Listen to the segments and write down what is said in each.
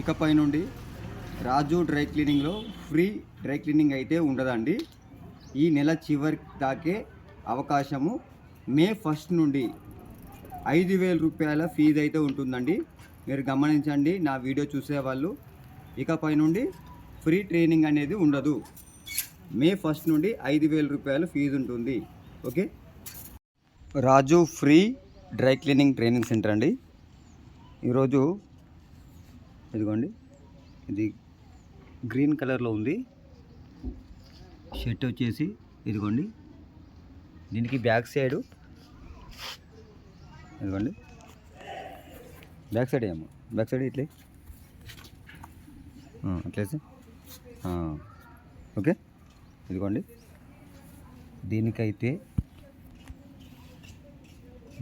ఇకపై నుండి రాజు డ్రై క్లీనింగ్లో ఫ్రీ డ్రై క్లీనింగ్ అయితే ఉండదండి. ఈ నెల చివరి దాకే అవకాశము. మే ఫస్ట్ నుండి ఐదు వేల రూపాయల ఫీజు అయితే ఉంటుందండి. మీరు గమనించండి నా వీడియో చూసేవాళ్ళు. ఇకపై నుండి ఫ్రీ ట్రైనింగ్ అనేది ఉండదు. మే ఫస్ట్ నుండి ఐదు వేల రూపాయల ఫీజు ఉంటుంది. Okay? Raju free dry cleaning training center అండి. ఈరోజు ఇదిగోండి. ఇది గ్రీన్ కలర్లో ఉంది. షర్ట్ వచ్చేసి ఇదిగోండి. దీనికి బ్యాక్ సైడు ఇదిగోండి. బ్యాక్ సైడ్ ఏమో. బ్యాక్ సైడ్ ఇట్లే. ఆ, అట్లేసి ఓకే. ఇదిగోండి. దీనికైతే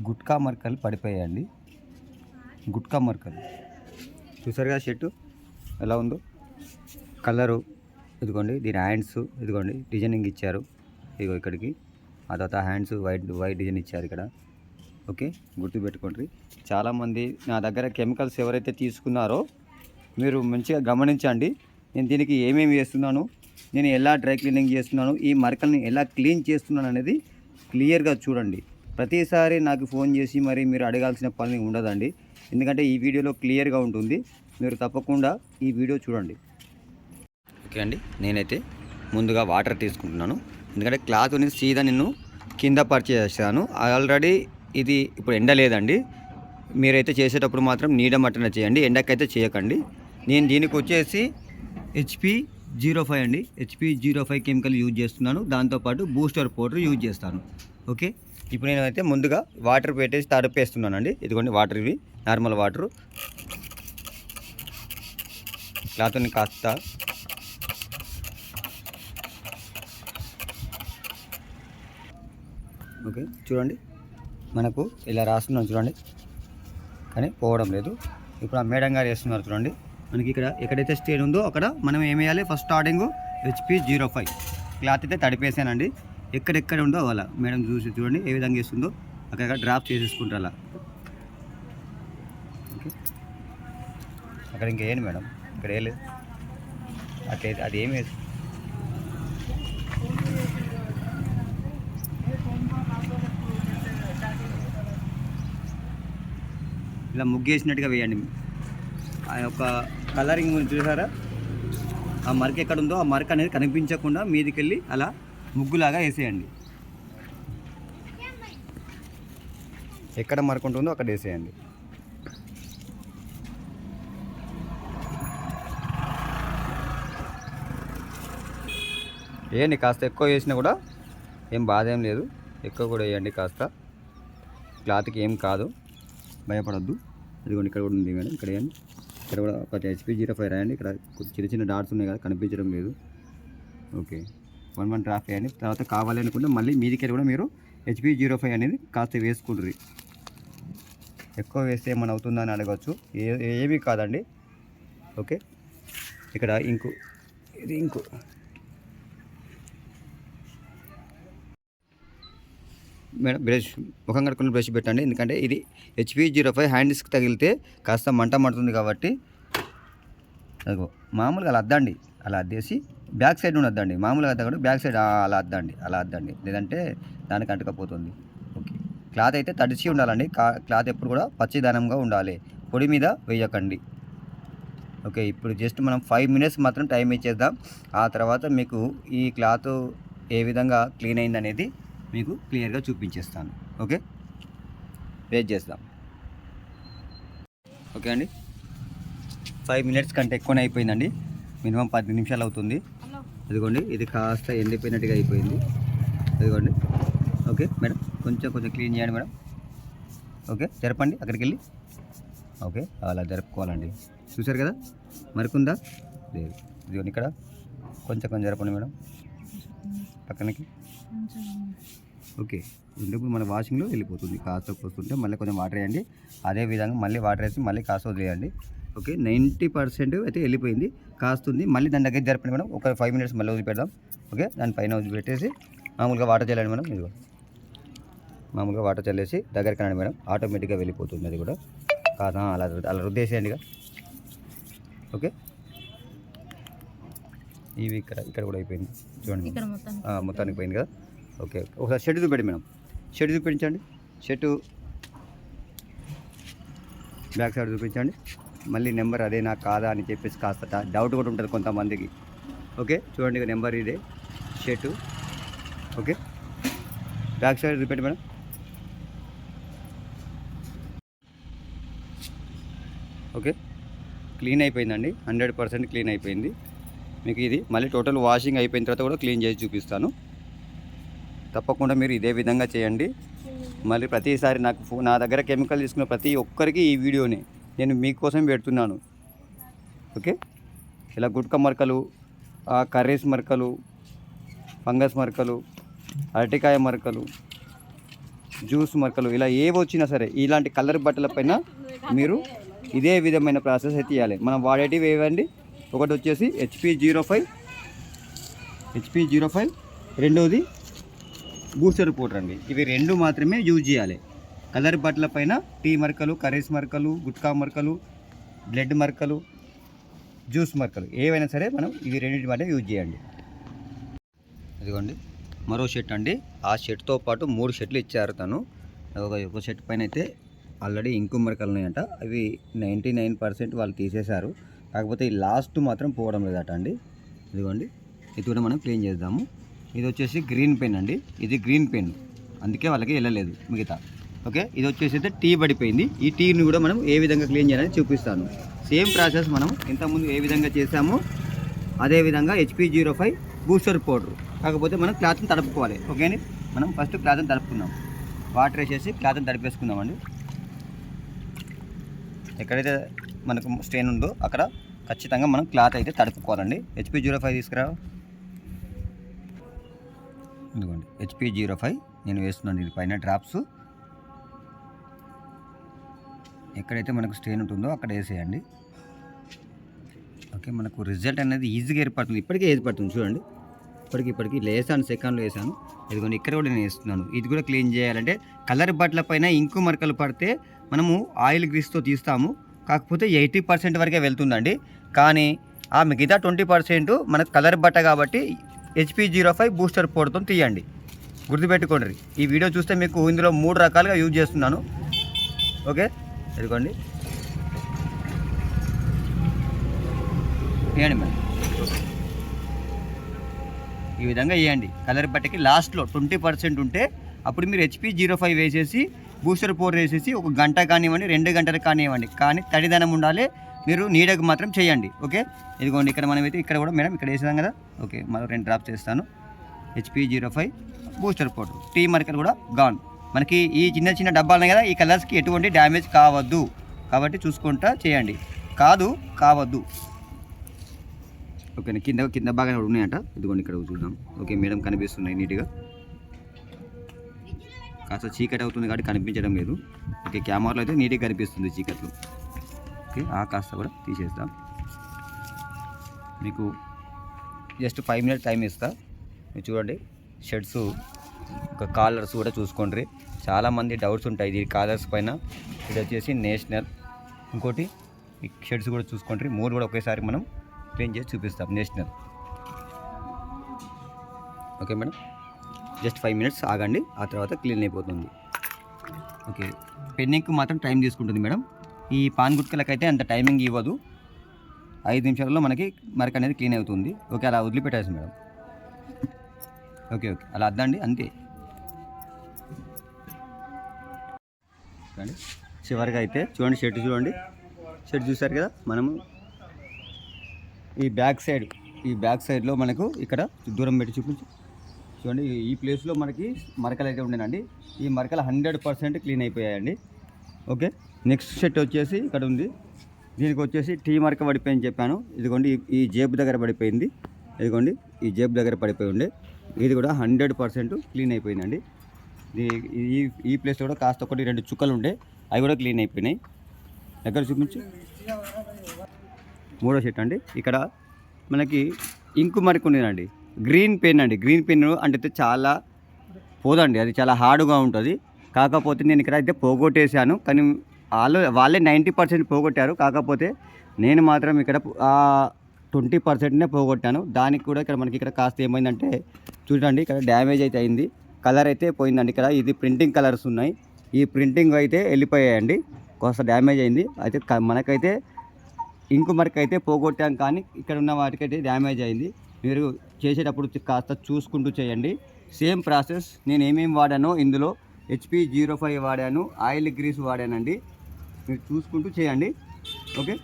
గుట్కా మరకలు పడిపోయాయండి. గుట్కా మరకలు. చూసారుగా షర్టు? ఎలా ఉందో? కలరు ఇదిగోండి దీని హ్యాండ్స్ ఇదిగోండి డిజైనింగ్ ఇచ్చారు. ఇదిగో ఇక్కడికి. ఆ తర్వాత హ్యాండ్స్ వైట్ వైట్ డిజైన్ ఇచ్చారు ఇక్కడ. ఓకే గుర్తుపెట్టుకోండి. చాలామంది నా దగ్గర కెమికల్స్ ఎవరైతే తీసుకున్నారో మీరు మంచిగా గమనించండి. నేను దీనికి ఏమేమి చేస్తున్నాను నేను ఎలా డ్రై క్లీనింగ్ చేస్తున్నాను ఈ మరకల్ని ఎలా క్లీన్ చేస్తున్నాను అనేది క్లియర్గా చూడండి. ప్రతిసారి నాకు ఫోన్ చేసి మరి మీరు అడగాల్సిన పని ఉండదండి. ఎందుకంటే ఈ వీడియోలో క్లియర్గా ఉంటుంది. మీరు తప్పకుండా ఈ వీడియో చూడండి. ఓకే అండి నేనైతే ముందుగా వాటర్ తీసుకుంటున్నాను. ఎందుకంటే క్లాత్ అనేది సీదా నేను కింద పర్చేస్ చేస్తాను ఆల్రెడీ ఇది ఇప్పుడు ఎండ లేదండి. మీరైతే చేసేటప్పుడు మాత్రం నీడ మట్టన చేయండి ఎండకైతే చేయకండి. నేను దీనికి వచ్చేసి హెచ్పి జీరో ఫైవ్ అండి. HP zero five chemical use చేస్తున్నాను. దాంతోపాటు బూస్టర్ పౌడర్ యూజ్ చేస్తాను. ఓకే? ఇప్పుడు నేనైతే ముందుగా వాటర్ పెట్టేసి తడిపేస్తున్నానండి ఇదిగోండి వాటర్ ఇవి. Normal water. క్లాత్ని కాస్త ఓకే చూడండి. మనకు ఇలా రాస్తున్నాం చూడండి. కానీ పోవడం లేదు. ఇప్పుడు ఆ మేడం గారు వేస్తున్నారు చూడండి. మనకి ఇక్కడ ఎక్కడైతే స్టేట్ ఉందో అక్కడ మనం ఏం వేయాలి? First starting HP zero five. Cloth అయితే తడిపేసానండి. ఎక్కడెక్కడ ఉందో అలా మేడం చూసి చూడండి ఏ విధంగా వేస్తుందో అక్కడ డ్రాప్ చేసేసుకుంటారు అలా. ఓకే. అక్కడ ఇంకా వేయండి మేడం. ఇక్కడ వేయలేదు అట్లే అది ఏమి వేసి ఇలా ముగ్గేసినట్టుగా వేయండి. ఆ యొక్క కలరింగ్ చూసారా? ఆ మరక ఎక్కడ ఉందో ఆ మరక అనేది కనిపించకుండా మీదికి వెళ్ళి అలా ముగ్గులాగా వేసేయండి. ఎక్కడ మరకుంటుందో అక్కడ వేసేయండి. వేయండి కాస్త ఎక్కువ వేసినా కూడా ఏం బాధ ఏం లేదు. ఎక్కువ కూడా వేయండి కాస్త. క్లాత్కి ఏం కాదు. భయపడొద్దు. ఇదిగోండి ఇక్కడ కూడా ఉంది మేడం ఇక్కడ వేయండి. ఇక్కడ కూడా ఒక హెచ్పి జీరో ఫైవ్ రాయండి. ఇక్కడ చిన్న చిన్న డాట్స్ ఉన్నాయి కదా కనిపించడం లేదు. ఓకే. వన్ వన్ డ్రాప్ వేయండి తర్వాత కావాలి అనుకుంటే మళ్ళీ దగ్గర కూడా మీరు హెచ్పి జీరో ఫైవ్ అనేది కాస్త వేసుకుంటుంది ఎక్కువ వేస్తే ఏమైనా అవుతుందా అని అడగచ్చు. ఏ ఏమీ కాదండి. ఓకే. ఇక్కడ ఇంకు ఇది ఇంకు. మేడం బ్రష్ ముఖం కడుకుని బ్రష్ పెట్టండి. ఎందుకంటే ఇది హెచ్పి జీరో ఫైవ్ హ్యాండిల్స్కి తగిలితే కాస్త మంట మండుతుంది కాబట్టి అదిగో మామూలుగా అలా అద్దండి. అలా అద్దేసి బ్యాక్ సైడ్ నుండి మామూలుగా అద్దకుండా బ్యాక్ సైడ్ అలా అద్దండి. అలా అద్దండి. లేదంటే దానికి అంటుకపోతుంది. ఓకే. క్లాత్ అయితే తడిచి ఉండాలండి. క్లాత్ ఎప్పుడు కూడా పచ్చిదనంగా ఉండాలి. పొడి మీద వేయకండి. ఓకే. ఇప్పుడు జస్ట్ మనం ఫైవ్ మినిట్స్ మాత్రం టైం ఇచ్చేద్దాం. ఆ తర్వాత మీకు ఈ క్లాత్ ఏ విధంగా క్లీన్ అయింది అనేది మీకు క్లియర్గా చూపించేస్తాను. ఓకే? వెయిట్ చేద్దాం. ఓకే అండి. ఫైవ్ మినిట్స్ కంటే ఎక్కువనే అయిపోయిందండి. మినిమం పది నిమిషాలు అవుతుంది. అదిగోండి ఇది కాస్త ఎండిపోయినట్టుగా అయిపోయింది. అదిగోండి. Okay madam. కొంచెం కొంచెం క్లీన్ చేయండి మేడం. ఓకే జరపండి అక్కడికి వెళ్ళి ఓకే అలా జరుపుకోవాలండి. చూసారు కదా? మరికుందా? లేదు. ఇదిగోండి ఇక్కడ. కొంచెం కొంచెం జరపండి మేడం. పక్కనకి. ఓకే ఇప్పుడు మన వాషింగ్లో వెళ్ళిపోతుంది. కాస్త వస్తుంటే మళ్ళీ కొంచెం వాటర్ వేయండి. అదే విధంగా మళ్ళీ వాటర్ వేసి మళ్ళీ కాస్త వదిలేయండి. ఓకే నైంటీ పర్సెంట్ అయితే వెళ్ళిపోయింది కాస్తుంది. మళ్ళీ దాని దగ్గర జరపండి మేడం ఒక ఫైవ్ మినిట్స్ మళ్ళీ వదిలిపెడదాం. ఓకే దాని పైన వదిలిపెట్టేసి మామూలుగా వాటర్ చల్లండి మేడం ఇదిగో. మామూలుగా వాటర్ చల్లేసి దగ్గర కనండి మేడం ఆటోమేటిక్గా వెళ్ళిపోతుంది అది కూడా. కాదా అలా అలా రుద్దేసేయండి ఓకే. ఇవి ఇక్కడ ఇక్కడ కూడా అయిపోయింది. చూడండి మొత్తానికి. పోయింది కదా. ఓకే ఓకే ఒకసారి షెడ్ చూపెట్టి మేడం. షెడ్ చూపించండి. షెడ్ బ్యాక్ సైడ్ చూపించండి. మళ్ళీ నెంబర్ అదే నాకు కాదా అని చెప్పేసి కాస్త డౌట్ కూడా ఉంటుంది కొంతమందికి. ఓకే? చూడండి నెంబర్ ఇదే. Shirt okay? Back side repeat madam. Okay? Clean అయిపోయిందండి. హండ్రెడ్ పర్సెంట్ క్లీన్ అయిపోయింది. మీకు ఇది మళ్ళీ టోటల్ వాషింగ్ అయిపోయిన తర్వాత కూడా క్లీన్ చేసి చూపిస్తాను. తప్పకుండా మీరు ఇదే విధంగా చేయండి. మళ్ళీ ప్రతిసారి నాకు నా దగ్గర కెమికల్ తీసుకున్న ప్రతి ఒక్కరికి ఈ వీడియోని. నేను మీకోసం పెడుతున్నాను. ఓకే? ఇలా గుట్క మరకలు కర్రీస్ మరకలు ఫంగస్ మరకలు అరటికాయ మరకలు జ్యూస్ మరకలు ఇలా ఏవి వచ్చినా సరే ఇలాంటి కలర్ బట్టల పైన మీరు ఇదే విధమైన ప్రాసెస్ అయితే ఇవ్వాలి మనం వాడేటివి ఏవండి? ఒకటి వచ్చేసి HP zero five HP zero five రెండవది బూస్టర్ పౌడర్ అండి. ఇవి రెండు మాత్రమే యూజ్ చేయాలి. కలర్ బట్టల పైన టీ మరకలు కర్రీస్ మరకలు గుట్కా మరకలు బ్లడ్ మరకలు జ్యూస్ మరకలు. ఏవైనా సరే మనం ఇవి రెండింటి మాట యూజ్ చేయండి. ఇదిగోండి. మరో షర్ట్ అండి. ఆ షర్ట్తో పాటు మూడు షర్ట్లు ఇచ్చారు తను. ఒక ఒక షర్ట్ పైన అయితే ఆల్రెడీ ఇంకు మరకలు ఉన్నాయంట. అవి నైంటీ నైన్ పర్సెంట్ వాళ్ళు తీసేశారు. కాకపోతే ఈ లాస్ట్ మాత్రం పోవడం లేదట అండి. ఇదిగోండి. ఇది కూడా మనం క్లీన్ చేద్దాము. ఇది వచ్చేసి గ్రీన్ పెన్ అండి. ఇది గ్రీన్ పెన్. అందుకే వాళ్ళకి వెళ్ళలేదు మిగతా. ఓకే? ఇది వచ్చేసి అయితే టీ పడిపోయింది. ఈ టీని కూడా మనం ఏ విధంగా క్లీన్ చేయాలని చూపిస్తాను. సేమ్ ప్రాసెస్ మనం ఇంతకుముందు ఏ విధంగా చేసామో అదేవిధంగా HP zero five booster powder కాకపోతే మనం క్లాత్ని తడుపుకోవాలి. ఓకేని మనం ఫస్ట్ క్లాత్ని తడుపుకుందాం. వాటర్ వేసేసి క్లాత్ని తడిపేసుకుందామండి. ఎక్కడైతే మనకు స్ట్రెయిన్ ఉందో అక్కడ ఖచ్చితంగా మనం క్లాత్ అయితే తడుపుకోవాలండి. హెచ్పి జీరో ఫైవ్ తీసుకురా. ఇదిగోండి. హెచ్పి జీరో ఫైవ్ నేను వేస్తున్నాను. ఇది పైన డ్రాప్స్. ఎక్కడైతే మనకు స్ట్రెయిన్ ఉంటుందో అక్కడ వేసేయండి. ఓకే మనకు రిజల్ట్ అనేది ఈజీగా ఏర్పడుతుంది. ఇప్పటికే ఏర్పడుతుంది చూడండి. ఇప్పటికి ఇప్పటికి లేసాను సెకండ్లో వేసాను. ఇదిగోండి ఇక్కడ కూడా నేను వేస్తున్నాను. ఇది కూడా క్లీన్ చేయాలంటే కలర్ బట్టల పైన ఇంకు మరకలు పడితే మనము ఆయిల్ గ్రీస్తో తీస్తాము. కాకపోతే ఎయిటీ పర్సెంట్ వరకే వెళ్తుందండి. కానీ ఆ మిగతా ట్వంటీ పర్సెంట్ మనకు కలర్ బట్ట కాబట్టి హెచ్పి జీరో ఫైవ్ బూస్టర్ పౌడర్తో తీయండి. గుర్తుపెట్టుకోండి. ఈ వీడియో చూస్తే మీకు ఇందులో మూడు రకాలుగా యూజ్ చేస్తున్నాను. ఓకే? ఎదుకోండి వేయండి మేడం ఈ విధంగా వేయండి కలర్ బట్టకి లాస్ట్లో ట్వంటీ పర్సెంట్ ఉంటే అప్పుడు మీరు హెచ్పి జీరో ఫైవ్ వేసేసి బూస్టర్ ఫోర్ వేసేసి ఒక గంట కానివ్వండి రెండు గంటలు కానివ్వండి. కానీ తడిదనం ఉండాలి. మీరు నీడకు మాత్రం చేయండి. ఓకే? ఇదిగోండి ఇక్కడ మనమైతే ఇక్కడ కూడా మేడం ఇక్కడ వేసాం కదా. ఓకే మరో రెండు డ్రాప్ చేస్తాను. HP zero five booster powder tea మరకలు కూడా గాన్ మనకి ఈ చిన్న చిన్న డబ్బాలు ఉన్నాయి కదా ఈ కలర్స్కి ఎటువంటి డ్యామేజ్ కావద్దు. కాబట్టి చూసుకుంటా చేయండి. కాదు కావద్దు. ఓకే కింద కింద బాగానే ఉన్నాయంట? ఇదిగోండి ఇక్కడ చూద్దాం. ఓకే మేడం కనిపిస్తున్నాయి నీట్గా. కాస్త చీకటి అవుతుంది కాబట్టి కనిపించడం లేదు. ఓకే కెమెరాలో అయితే నీట్గా కనిపిస్తుంది చీకట్లు. ఓకే ఆ కాస్త కూడా తీసేస్తాం మీకు జస్ట్ ఫైవ్ మినిట్స్ టైం ఇస్తా. మీరు చూడండి షర్ట్స్ ఒక కాలర్స్ కూడా చూసుకోండి. చాలామంది డౌట్స్ ఉంటాయి. ఇది కాలర్స్ పైన. ఇది వచ్చేసి నేషనల్. ఇంకోటి ఈ షర్ట్స్ కూడా చూసుకోండి మూడు కూడా ఒకేసారి మనం క్లీన్ చేసి చూపిస్తాం. National. Okay madam? Just five minutes ఆగండి. ఆ తర్వాత క్లీన్ అయిపోతుంది. ఓకే. పెన్నింగ్కి మాత్రం టైం తీసుకుంటుంది మేడం. ఈ పాన్ గుట్కలకైతే అంత టైమింగ్ ఇవ్వదు. ఐదు నిమిషాలలో మనకి మరక అనేది క్లీన్ అవుతుంది. ఓకే అలా వదిలిపెట్టేసి మేడం. Okay okay. అలా అద్దండి అంతే. చూడండి. చివరిగా అయితే చూడండి షెడ్ చూడండి. షర్ట్ చూసారు కదా? మనము ఈ బ్యాక్ సైడ్ ఈ బ్యాక్ సైడ్లో మనకు ఇక్కడ దూరం పెట్టి చూపించు. చూడండి ఈ- ప్లేస్లో మనకి మరకలు అయితే ఉండేనండి. ఈ మరకలు హండ్రెడ్ పర్సెంట్ క్లీన్ అయిపోయాయండి. ఓకే? నెక్స్ట్ షర్ట్ వచ్చేసి ఇక్కడ ఉంది. దీనికి వచ్చేసి టీ మరక పడిపోయింది చెప్పాను. ఇదిగోండి ఈ- జేబు దగ్గర పడిపోయింది. ఇదిగోండి ఈ జేబు దగ్గర పడిపోయి ఉండే. ఇది కూడా హండ్రెడ్ పర్సెంట్ క్లీన్ అయిపోయిందండి. ఈ ఈ ప్లేస్లో కూడా కాస్త ఒకటి రెండు చుక్కలు ఉండే. అవి కూడా క్లీన్ అయిపోయినాయి. ఎక్కడ చూపించు మూడో షర్ట్ అండి. ఇక్కడ మనకి ఇంకు మరికి గ్రీన్ పెన్ అండి. గ్రీన్ పెన్ అంటే చాలా పోదండి. అది చాలా హార్డ్గా ఉంటుంది. కాకపోతే నేను ఇక్కడ అయితే పోగొట్టేశాను. కానీ వాళ్ళు వాళ్ళే నైంటీ పర్సెంట్ పోగొట్టారు. కాకపోతే నేను మాత్రం ఇక్కడ ట్వంటీ పర్సెంట్నే పోగొట్టాను. దానికి కూడా ఇక్కడ మనకి ఇక్కడ కాస్త ఏమైందంటే చూడండి ఇక్కడ డ్యామేజ్ అయితే అయింది. కలర్ అయితే పోయిందండి. ఇక్కడ ఇది ప్రింటింగ్ కలర్స్ ఉన్నాయి. ఈ ప్రింటింగ్ అయితే వెళ్ళిపోయాయండి. కాస్త డ్యామేజ్ అయింది. అయితే మనకైతే ఇంకు మరక అయితే పోగొట్టాం కానీ ఇక్కడ ఉన్న వాటికైతే డ్యామేజ్ అయింది. మీరు చేసేటప్పుడు కాస్త చూసుకుంటూ చేయండి. సేమ్ ప్రాసెస్ నేను ఏమేమి వాడానో ఇందులో హెచ్పి జీరో ఫైవ్ వాడాను ఆయిల్ గ్రీస్ వాడానండి. మీరు చూసుకుంటూ చేయండి. ఓకే?